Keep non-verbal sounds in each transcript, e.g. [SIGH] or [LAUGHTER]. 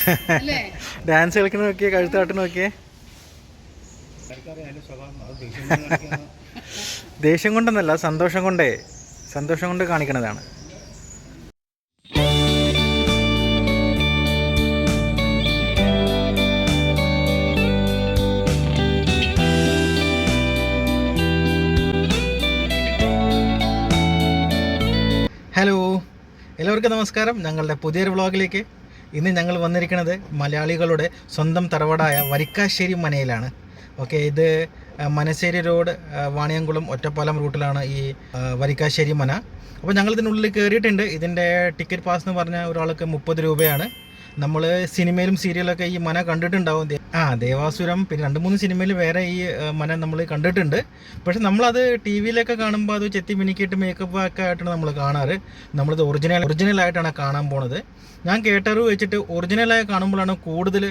[LAUGHS] Dance കളിക്കണ നോക്കിയേ കഴുത്ത് കാട്ടണ നോക്കിയേ. [LAUGHS] ദേഷ്യം കൊണ്ടൊന്നല്ല സന്തോഷം കൊണ്ടേ. സന്തോഷം കൊണ്ട് കാണിക്കണതാണ്. ഹലോ. എല്ലാവർക്കും നമസ്കാരം. ഞങ്ങളുടെ പുതിയൊരു വ്ളോഗിലേക്ക് ഇന്ന് ഞങ്ങൾ വന്നിരിക്കുന്നത് മലയാളികളുടെ സ്വന്തം തറവാടായ വരിക്കാശ്ശേരി മനയിലാണ്. ഓക്കെ ഇത് മനശ്ശേരി റോഡ് വാണിയംകുളം ഒറ്റപ്പാലം റൂട്ടിലാണ് ഈ വരിക്കാശ്ശേരി മന. അപ്പോൾ ഞങ്ങൾ ഇതിനുള്ളിൽ കയറിയിട്ടുണ്ട്. ഇതിന്റെ ടിക്കറ്റ് പാസ് എന്ന് പറഞ്ഞാൽ ഒരാൾക്ക് മുപ്പത് രൂപയാണ്. നമ്മൾ സിനിമയിലും സീരിയലൊക്കെ ഈ മന കണ്ടിട്ടുണ്ടാവും. ആ ദേവാസുരം പിന്നെ രണ്ട് മൂന്ന് സിനിമയിൽ വേറെ ഈ മന നമ്മൾ കണ്ടിട്ടുണ്ട്. പക്ഷെ നമ്മളത് ടി വിയിലൊക്കെ കാണുമ്പോൾ അത് ചെത്തി മിനിക്കിയിട്ട് മേക്കപ്പ് ഒക്കെ ആയിട്ടാണ് നമ്മൾ കാണാറ്. നമ്മളിത് ഒറിജിനൽ ഒറിജിനൽ ആയിട്ടാണ് കാണാൻ പോണത്. ഞാൻ കേട്ടറിവ് വെച്ചിട്ട് ഒറിജിനലായി കാണുമ്പോഴാണ് കൂടുതൽ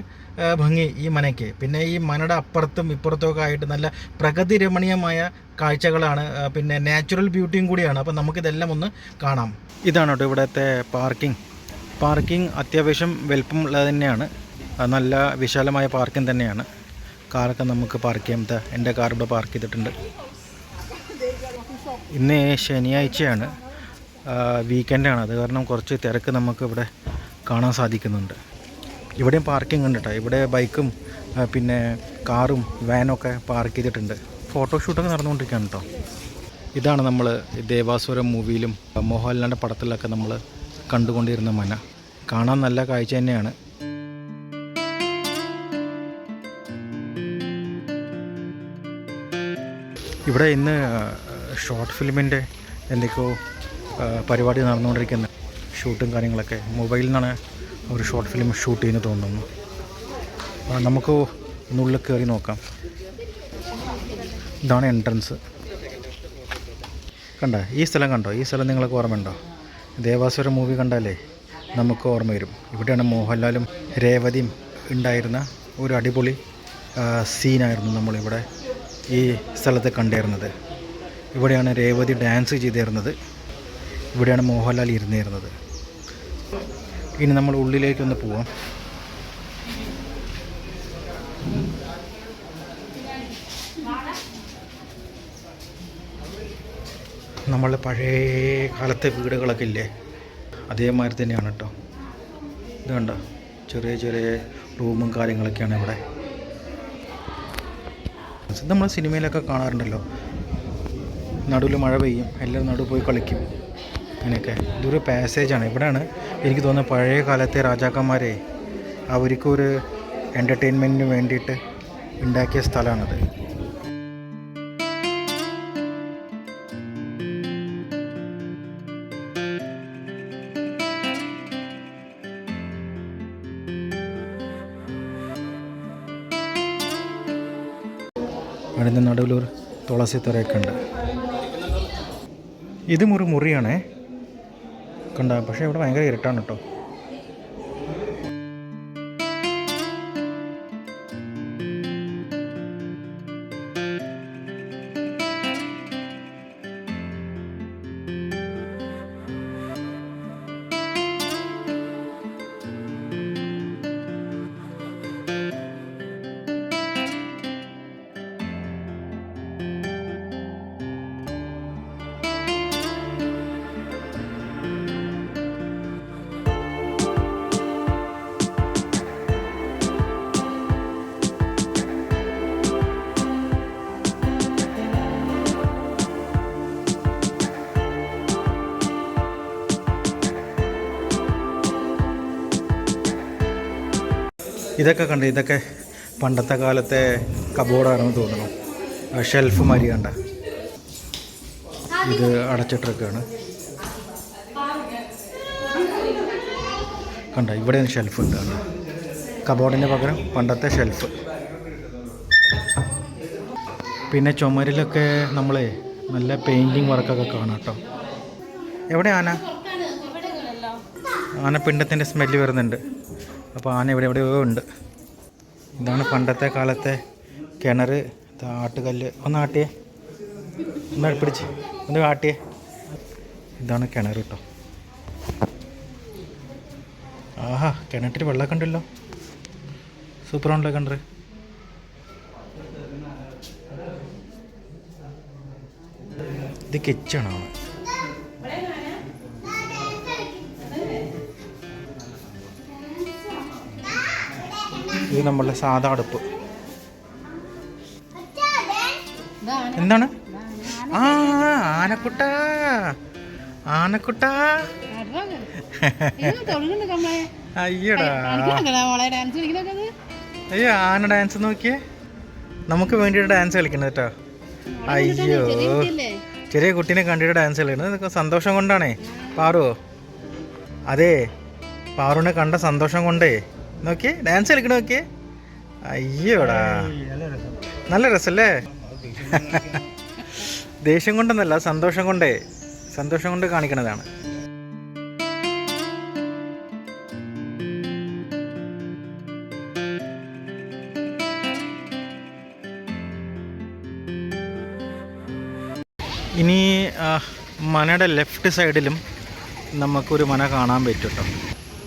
ഭംഗി ഈ മനയ്ക്ക്. പിന്നെ ഈ മനയുടെ അപ്പുറത്തും ഇപ്പുറത്തും ഒക്കെ ആയിട്ട് നല്ല പ്രകൃതി രമണീയമായ കാഴ്ചകളാണ് പിന്നെ നാച്ചുറൽ ബ്യൂട്ടിയും കൂടിയാണ്. അപ്പോൾ നമുക്കിതെല്ലാം ഒന്ന് കാണാം. ഇതാണ് കേട്ടോ ഇവിടുത്തെ പാർക്കിംഗ് പാർക്കിംഗ് അത്യാവശ്യം വലുപ്പമുള്ളത് തന്നെയാണ്. നല്ല വിശാലമായ പാർക്കിംഗ് തന്നെയാണ്. കാറൊക്കെ നമുക്ക് പാർക്ക് ചെയ്യാം. എന്റെ കാർ ഇവിടെ പാർക്ക് ചെയ്തിട്ടുണ്ട്. ഇന്ന് ശനിയാഴ്ചയാണ്. വീക്കെൻഡാണ്. അത് കാരണം കുറച്ച് തിരക്ക് നമുക്ക് ഇവിടെ കാണാൻ സാധിക്കുന്നുണ്ട്. ഇവിടെയും പാർക്കിംഗ് ഉണ്ട് കേട്ടോ ഇവിടെ ബൈക്കും പിന്നെ കാറും വാനൊക്കെ പാർക്ക് ചെയ്തിട്ടുണ്ട്. ഫോട്ടോഷൂട്ടൊക്കെ നടന്നുകൊണ്ടിരിക്കുകയാണ് കേട്ടോ ഇതാണ് നമ്മൾ ദേവാസുരം മൂവിയിലും മോഹൻലാലിന്റെ പടത്തിലൊക്കെ നമ്മൾ കണ്ടുകൊണ്ടിരുന്ന മന. കാണാൻ നല്ല കാഴ്ച തന്നെയാണ്. ഇവിടെ ഇന്ന് ഷോർട്ട് ഫിലിമിന്റെ എന്തൊക്കെയോ പരിപാടി നടന്നുകൊണ്ടിരിക്കുന്ന. ഷൂട്ടും കാര്യങ്ങളൊക്കെ. മൊബൈലിൽ നിന്നാണ് ഒരു ഷോർട്ട് ഫിലിം ഷൂട്ട് ചെയ്യുന്നത് തോന്നുന്നു. നമുക്ക് ഒന്നുള്ളിൽ കയറി നോക്കാം. ഇതാണ് എൻട്രൻസ്. കണ്ടോ? ഈ സ്ഥലം കണ്ടോ? ഈ സ്ഥലം നിങ്ങൾക്ക് ഓർമ്മയുണ്ടോ? ദേവാസുരം മൂവി കണ്ടാലേ നമുക്ക് ഓർമ്മ വരും. ഇവിടെയാണ് മോഹൻലാലും രേവതിയും ഉണ്ടായിരുന്ന ഒരു അടിപൊളി സീനായിരുന്നു നമ്മളിവിടെ ഈ സ്ഥലത്ത് കണ്ടിരുന്നത്. ഇവിടെയാണ് രേവതി ഡാൻസ് ചെയ്തിരുന്നത്. ഇവിടെയാണ് മോഹൻലാൽ ഇരുന്നിരുന്നത്. ഇനി നമ്മൾ ഉള്ളിലേക്കൊന്ന് പോവാം. നമ്മൾ പഴയ കാലത്തെ വീടുകളൊക്കെ ഇല്ലേ? അതേമാതിരി തന്നെയാണ് കേട്ടോ ഇത് കണ്ടോ? ചെറിയ ചെറിയ റൂമും കാര്യങ്ങളൊക്കെയാണ് ഇവിടെ. നമ്മൾ സിനിമയിലൊക്കെ കാണാറുണ്ടല്ലോ. നടുവിൽ മഴ പെയ്യും. എല്ലാം നടു പോയി കളിക്കും. അങ്ങനെയൊക്കെ. ഇതൊരു പാസേജാണ് ഇവിടെയാണ് എനിക്ക് തോന്നുന്നത് പഴയ കാലത്തെ രാജാക്കന്മാരെ അവർക്കൊരു എന്റർടൈൻമെന്റിന് വേണ്ടിയിട്ട് ഉണ്ടാക്കിയ സ്ഥലമാണത്. അതിന്റെ നടുവിലൊരു തുളസി തുറയൊക്കെ ഉണ്ട്. ഇതും ഒരു മുറിയാണേ. കണ്ട? പക്ഷേ ഇവിടെ ഭയങ്കര ഇരുട്ടാണ് കേട്ടോ. ഇതൊക്കെ കണ്ട് ഇതൊക്കെ പണ്ടത്തെ കാലത്തെ കബോർഡാണെന്ന് തോന്നുന്നു. ഷെൽഫ് മാതിരി കണ്ട. ഇത് അടച്ചിട്ടൊക്കെയാണ് കണ്ട ഇവിടെ ഷെൽഫ് ഉണ്ട് കണ്ട. കബോർഡിന് പകരം പണ്ടത്തെ ഷെൽഫ് പിന്നെ ചുമരിലൊക്കെ നമ്മളെ നല്ല പെയിന്റിങ് വർക്കൊക്കെ കാണാം കേട്ടോ. എവിടെ ആന? ആന പിണ്ടത്തിന്റെ സ്മെല്ല് വരുന്നുണ്ട്. അപ്പോൾ ആന ഇവിടെ എവിടെയോ ഉണ്ട്. ഇതാണ് പണ്ടത്തെ കാലത്തെ കിണർ ആട്ടുകല്ല്. ഒന്ന് ആട്ടിയേ. ഒന്ന് പിടിച്ച് ഒന്ന് ആട്ടിയേ. ഇതാണ് കിണർ കേട്ടോ. ആഹാ കിണറ്റിൽ വെള്ളമൊക്കെ ഉണ്ടല്ലോ. സൂപ്പറാണല്ലോ കിണർ ഇത് കിച്ചണാണ്. ഇത് നമ്മളുടെ സാധാ അടുപ്പ്. എന്താണ്? ആ ആനക്കുട്ട. ആനക്കുട്ട. അയ്യടാ. അയ്യോ ആന ഡാൻസ് നോക്കിയേ. നമുക്ക് വേണ്ടിയിട്ട് ഡാൻസ് കളിക്കുന്നത് കേട്ടോ അയ്യോ. ചെറിയ കുട്ടീനെ കണ്ടിട്ട് ഡാൻസ് കളിക്കുന്നത് ഇതൊക്കെ സന്തോഷം കൊണ്ടാണേ. പാറു അതെ. പാറുവിനെ കണ്ട സന്തോഷം കൊണ്ടേ. നോക്കിയേ ഡാൻസ് കളിക്കണ നോക്കിയേ. അയ്യോടാ. നല്ല രസല്ലേ? [LAUGHS] ദേഷ്യം കൊണ്ടൊന്നല്ല സന്തോഷം കൊണ്ടേ. സന്തോഷം കൊണ്ട് കാണിക്കണതാണ്. ഇനി മനയുടെ ലെഫ്റ്റ് സൈഡിലും നമുക്കൊരു മന കാണാൻ പറ്റും കേട്ടോ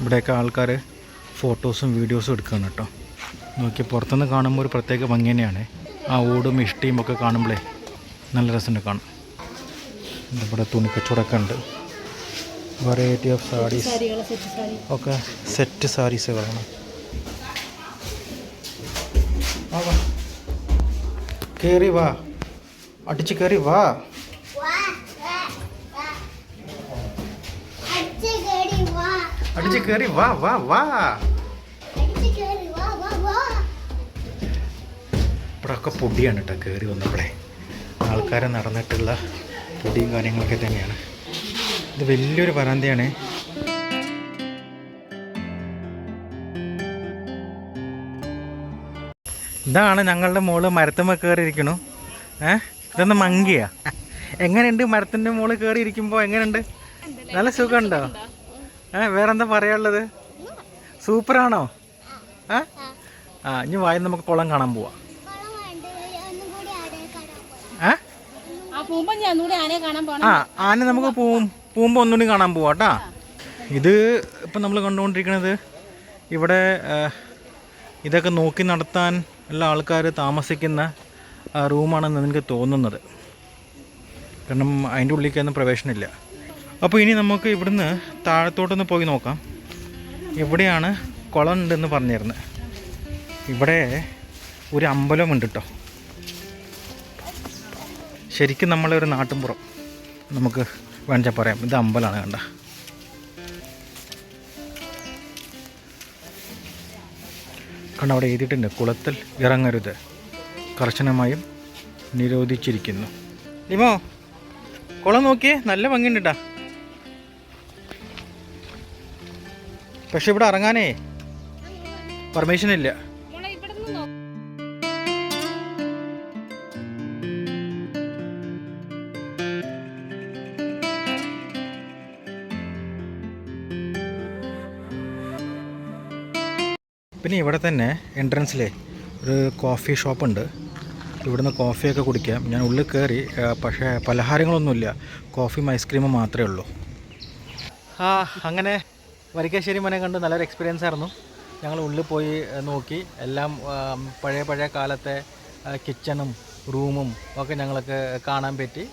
ഇവിടെയൊക്കെ ആൾക്കാർ ഫോട്ടോസും വീഡിയോസും എടുക്കുകയാണ് കേട്ടോ. നോക്കി പുറത്തുനിന്ന് കാണുമ്പോൾ ഒരു പ്രത്യേക ഭംഗി തന്നെയാണ്. ആ ഓടും ഇഷ്ടിയും ഒക്കെ കാണുമ്പോഴേ നല്ല രസമുണ്ട് കാണാം ഇവിടെ തുണിക്കച്ചവടമൊക്കെ ഉണ്ട്. വെറൈറ്റി ഓഫ് സാരീസ് ഒക്കെ സെറ്റ് സാരീസുകളാണ് കയറി വാ. അടിച്ച് കയറി വാ. അടിച്ച് കയറി വാ വാ വാ. ഇവിടെ ഒക്കെ പൊടിയാണ് കേട്ടോ കയറി വന്നപ്പോഴേ. ആൾക്കാരെ നടന്നിട്ടുള്ള പൊടിയും കാര്യങ്ങളൊക്കെ തന്നെയാണ്. ഇത് വലിയൊരു പരാന്തിയാണ് ഇതാണ് ഞങ്ങളുടെ മോൾ മരത്തുമ്മ കയറിയിരിക്കണു ഏ? ഇതൊന്ന് മങ്കിയാ. എങ്ങനെയുണ്ട് മരത്തിന്റെ മോൾ കയറിയിരിക്കുമ്പോൾ എങ്ങനെയുണ്ട്? നല്ല സുഖമുണ്ടോ? ഏ വേറെന്താ പറയാനുള്ളത്? സൂപ്പറാണോ? ഏ ആ. ഇനി വായി നമുക്ക് കുളം കാണാൻ പോവാം. ഏ ആ? ആന നമുക്ക് പോവും പോകുമ്പോൾ ഒന്നുകൂടി കാണാൻ പോവാം കേട്ടാ ഇത് ഇപ്പം നമ്മൾ കണ്ടുകൊണ്ടിരിക്കുന്നത് ഇവിടെ ഇതൊക്കെ നോക്കി നടത്താൻ ഉള്ള ആൾക്കാർ താമസിക്കുന്ന റൂമാണെന്ന് എനിക്ക് തോന്നുന്നത്. കാരണം അതിന്റെ ഉള്ളിലേക്കൊന്നും പ്രവേശനമില്ല. അപ്പോൾ ഇനി നമുക്ക് ഇവിടുന്ന് താഴത്തോട്ടൊന്ന് പോയി നോക്കാം. ഇവിടെയാണ് കുളം ഉണ്ടെന്ന് പറഞ്ഞിരുന്നു. ഇവിടെ ഒരു അമ്പലമുണ്ട് കേട്ടോ ശരിക്കും നമ്മളെ നമ്മളൊരു നാട്ടിൻപുറം. നമുക്ക് വേണ്ട പറയാം. ഇത് അമ്പലമാണ് കണ്ട. കണ്ട അവിടെ എഴുതിയിട്ടുണ്ട് കുളത്തിൽ ഇറങ്ങരുത്. കർശനമായും നിരോധിച്ചിരിക്കുന്നു. ലിമോ കുളം നോക്കിയേ. നല്ല ഭംഗിയുണ്ട് കേട്ടാ പക്ഷെ ഇവിടെ ഇറങ്ങാനേ പെർമിഷൻ ഇല്ല. പിന്നെ ഇവിടെ തന്നെ എൻട്രൻസിലെ ഒരു കോഫി ഷോപ്പുണ്ട് ഇവിടുന്ന് കോഫിയൊക്കെ കുടിക്കാം. ഞാൻ ഉള്ളിൽ കയറി പക്ഷേ പലഹാരങ്ങളൊന്നുമില്ല. കോഫിയും ഐസ്ക്രീമും മാത്രമേ ഉള്ളൂ. ആ അങ്ങനെ വരിക്കാശ്ശേരി മനെ കണ്ട് നല്ലൊരു എക്സ്പീരിയൻസ് ആയിരുന്നു. ഞങ്ങൾ ഉള്ളിൽ പോയി നോക്കി. എല്ലാം പഴയ പഴയ കാലത്തെ കിച്ചണും റൂമും ഒക്കെ ഞങ്ങൾക്ക് കാണാൻ പറ്റി.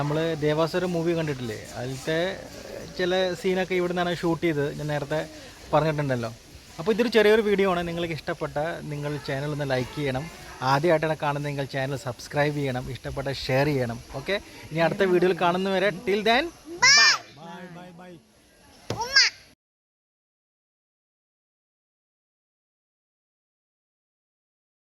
നമ്മൾ ദേവാസുര മൂവി കണ്ടിട്ടില്ലേ? അതിലത്തെ ചില സീനൊക്കെ ഇവിടെ നിന്നാണ് ഷൂട്ട് ചെയ്തത് ഞാൻ നേരത്തെ പറഞ്ഞിട്ടുണ്ടല്ലോ. അപ്പോൾ ഇതൊരു ചെറിയൊരു വീഡിയോ ആണ്. നിങ്ങൾക്ക് ഇഷ്ടപ്പെട്ട നിങ്ങൾ ചാനൽ ഒന്ന് ലൈക്ക് ചെയ്യണം. ആദ്യമായിട്ടാണ് കാണുന്നതെങ്കിൽ ചാനൽ സബ്സ്ക്രൈബ് ചെയ്യണം. ഇഷ്ടപ്പെട്ട ഷെയർ ചെയ്യണം. ഓക്കെ ഇനി അടുത്ത വീഡിയോയിൽ കാണുന്നവരെ ടിൽ ദാൻ